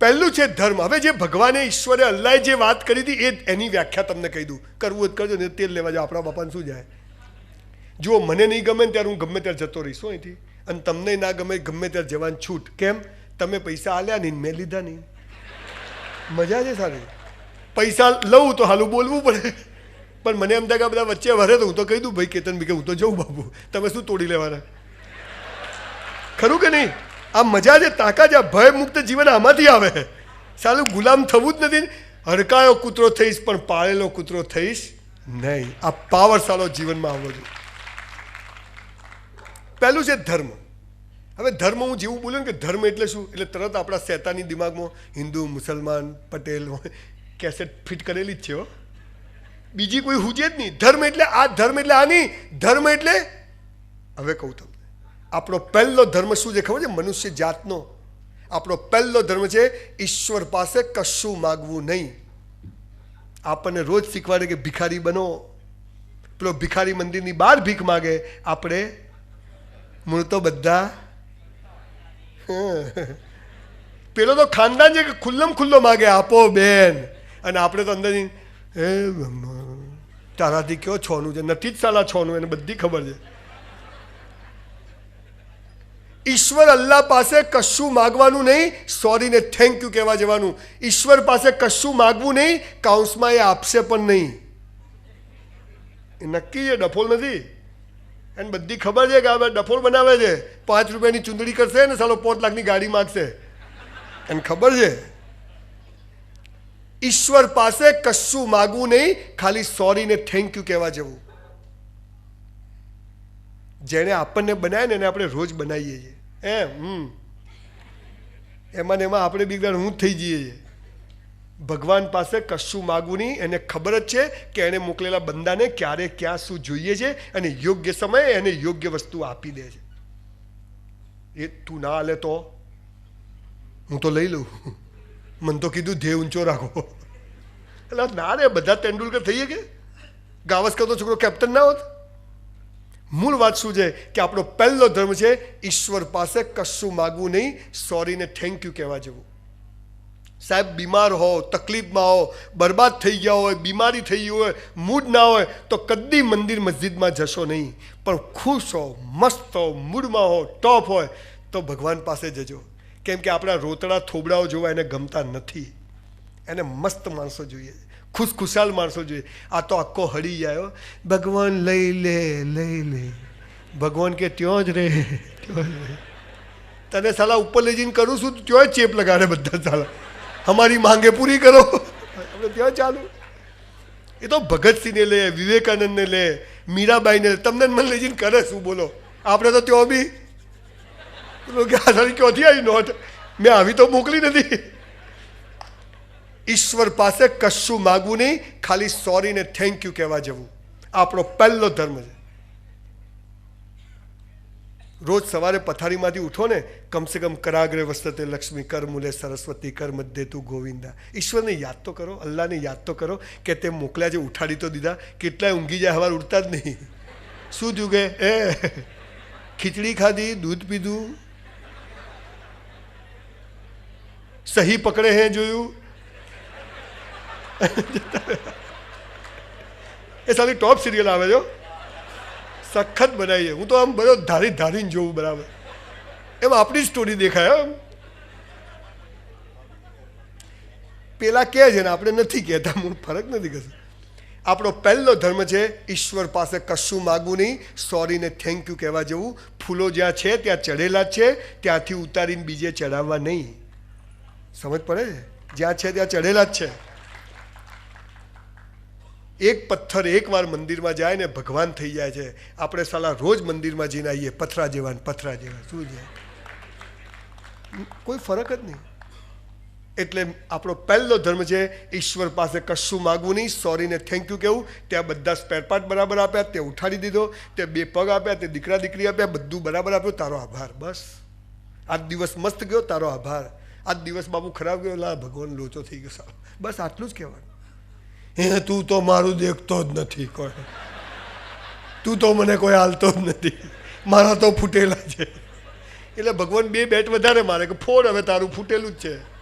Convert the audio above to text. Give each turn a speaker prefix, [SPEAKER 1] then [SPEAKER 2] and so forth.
[SPEAKER 1] પહેલું છે ધર્મ. હવે જે ભગવાને ઈશ્વરે અલ્લાએ જે વાત કરી હતી, એ એની વ્યાખ્યા તમને કહી દઉં. કરવું જ કરજો ને તેલ લેવા જાઓ. આપણા બાપાને શું જાય? જુઓ, મને નહીં ગમે ને ત્યારે હું ગમે ત્યારે જતો રહીશ, હો અહીંથી. અને તમને ના ગમે ગમે ત્યારે જવાની છૂટ. કેમ? તમે પૈસા આલ્યા નહીં મેં લીધા નહીં. મજા છે સારી. પૈસા લઉં તો હાલું બોલવું પડે. પણ મને એમ થાય કે બધા વચ્ચે વરે તો હું તો કહી દઉં, ભાઈ, કેતન ભાઈ કે હું તો જઉં બાબુ તમે શું તોડી લેવાના? ખરું કે નહીં? આ મજા છે, તાકાત આ ભય મુક્ત જીવન આમાંથી આવે સાલું ગુલામ થવું જ નથી હડકાયો કૂતરો થઈશ, પણ પાળેલો કૂતરો થઈશ નહીં. આ પાવર સાલો જીવનમાં આવવો જોઈએ. પહેલું છે ધર્મ. હવે ધર્મ હું જેવું બોલું કે ધર્મ એટલે શું? એટલે તરત આપણા શેતાની દિમાગમાં હિન્દુ, મુસલમાન, પટેલ કેસેટ ફિટ કરેલી જ છે બીજી કોઈ હુજે જ નહીં. ધર્મ એટલે આ, ધર્મ એટલે આ નહીં ધર્મ એટલે, હવે કહું તમને. આપણો પહેલો ધર્મ શું છે ખબર છે? મનુષ્ય જાતનો. આપણો પહેલો ધર્મ છે, ઈશ્વર પાસે કશું માગવું નહીં. આપણને રોજ શીખવાડે કે ભિખારી બનો. પેલો ભિખારી મંદિરની બહાર ભીખ માગે. આપણે મૂળ તો બધા. પેલો તો ખાનદાન છે કે ખુલ્લમ ખુલ્લો માગે, આપો બેન. અને આપણે તો અંદર હે તારાથી કયો છોનું છે? નથી જ સાલા છોનું, એને બધી ખબર છે. ઈશ્વર અલ્લાહ પાસે કશું માગવાનું નહીં. સોરી ને થેન્ક યુ કહેવા જવાનું. ઈશ્વર પાસે કશું માગવું નહીં. કાઉન્સમાં એ આપશે પણ નહીં. એ નક્કી છે, ડફોલ નથી. એને બધી ખબર છે કે હવે ડફોલ બનાવે છે. પાંચ રૂપિયાની ચૂંદડી કરશે ને સાલો પાંચ લાખની ગાડી માગશે. એને ખબર છે. ઈશ્વર પાસે કશું માગવું નહીં. ખાલી સોરી ને થેન્ક યુ કહેવા જવું. જેણે આપણને બનાવ્યા ને એને આપણે રોજ બનાવીએ છીએ. એમ, હમ. એમાં એમાં આપણે બિગડાણ હું થઈ જઈએ ભગવાન પાસે કશું માગવું નહીં, એને ખબર જ છે કે એણે મોકલેલા બંદાને ક્યારે, ક્યાં, શું જોઈએ છે અને યોગ્ય સમયે એને યોગ્ય વસ્તુ આપી દે છે. એ તું ના હાલે તો? હું તો લઈ લઉં. મને તો કીધું ધ્યેય ઊંચો રાખો. એટલે ના રે, બધા તેંડુલકર થઈએ કે? ગાવસ્કર તો છોકરો કેપ્ટન ના હોત. મૂળ વાત શું છે કે આપણો પહેલો ધર્મ છે, ઈશ્વર પાસે કશું માગવું નહીં, સોરીને થેન્ક યુ કહેવા જેવું. સાહેબ, બીમાર હો, તકલીફમાં હો, બરબાદ થઈ ગયા હોય, બીમારી થઈ ગઈ હોય, મૂડ ના હોય, તો કદી મંદિર મસ્જિદમાં જશો નહીં. પણ ખુશ હો, મસ્ત હો, મૂડમાં હો ટોપ હોય, તો ભગવાન પાસે જજો. કેમ કે આપણા રોતડા થોબડાઓ જોવા એને ગમતા નથી. એને મસ્ત માણસો જોઈએ. ખુશ ખુશાલ માણસો જોઈએ. આ તો આખો હળી જાય ભગવાન લઈ લે લઈ લે. ભગવાન કે ત્યાં જ રે, ત્યાં જ રે. તને સાલા ઉપર લઈ જઈને કરું છું, ત્યાં જ ચેપ લગાડે બધા સાલા. અમારી માંગે પૂરી કરો. આપણે ત્યાં ચાલુ. એ તો ભગતસિંહને લે, વિવેકાનંદને લે, મીરાબાઈને તમને મને લઈ જઈને કરે શું, બોલો? આપણે તો ત્યાં બી. ક્યાંથી આવી નોટ? મેં આવી તો મોકલી નથી. ઈશ્વર પાસે કશું માગવું નહીં ખાલી સોરી ને થેન્ક યુ કહેવા જવું આપણો પહેલો ધર્મ છે રોજ સવારે પથારીમાંથી ઉઠો ને કમસે કમ કરાગ્રે વસ્તતે લક્ષ્મી કર મૂલે સરસ્વતી કર મધ્ય તું ગોવિંદા ઈશ્વરને યાદ તો કરો અલ્લાહને યાદ તો કરો કે તે મોકલ્યા છે ઉઠાડી તો દીધા કેટલાય ઊંઘી જાય હવાર ઉઠતા જ નહીં શું થયું કે એ ખીચડી ખાધી દૂધ પીધું સહી પકડે હે જોયું એ સાલી ટોપ સિરિયલ આવે જો. સખત બનાવીએ હું તો આમ બધો ધારી ધારીને જોઉં બરાબર. એમ આપણી સ્ટોરી દેખાય એમ પેલા કહે છે ને, આપણે નથી કહેતા હું ફરક નથી કશું આપણો પહેલો ધર્મ છે, ઈશ્વર પાસે કશું માગવું નહીં સોરી ને થેન્ક યુ કહેવા જેવું. ફૂલો જ્યાં છે, ત્યાં ચઢેલા છે, ત્યાંથી ઉતારીને બીજે ચડાવવા નહીં. સમજ પડે છે? જ્યાં છે, ત્યાં ચઢેલા જ છે. એક પથ્થર એકવાર મંદિરમાં જાય ને ભગવાન થઈ જાય છે. આપણે સાલા રોજ મંદિરમાં જઈને આવીએ, પથરા જેવા ને પથરા જેવા. શું છે? કોઈ ફરક જ નહીં. એટલે આપણો પહેલો ધર્મ છે, ઈશ્વર પાસે કશું માગવું નહીં. સોરીને થેન્ક યુ કહેવું ત્યાં બધા સ્પેરપાર્ટ બરાબર આપ્યા, તે ઉઠાડી દીધો, તે બે પગ આપ્યા, તે દીકરા દીકરી આપ્યા, બધું બરાબર આપ્યું. તારો આભાર, બસ. આજ દિવસ મસ્ત ગયો, તારો આભાર. આજ દિવસ બાબુ ખરાબ ગયો, લા ભગવાન લોચો થઈ ગયો સારો બસ આટલું જ કહેવાનું. હે તું તો મારું દેખતો જ નથી કોઈ. તું તો મને કોઈ હાલતો જ નથી. મારા તો ફૂટેલા છે. એટલે ભગવાન બે બેટ વધારે મારે કે ફોડ હવે તારું ફૂટેલું જ છે.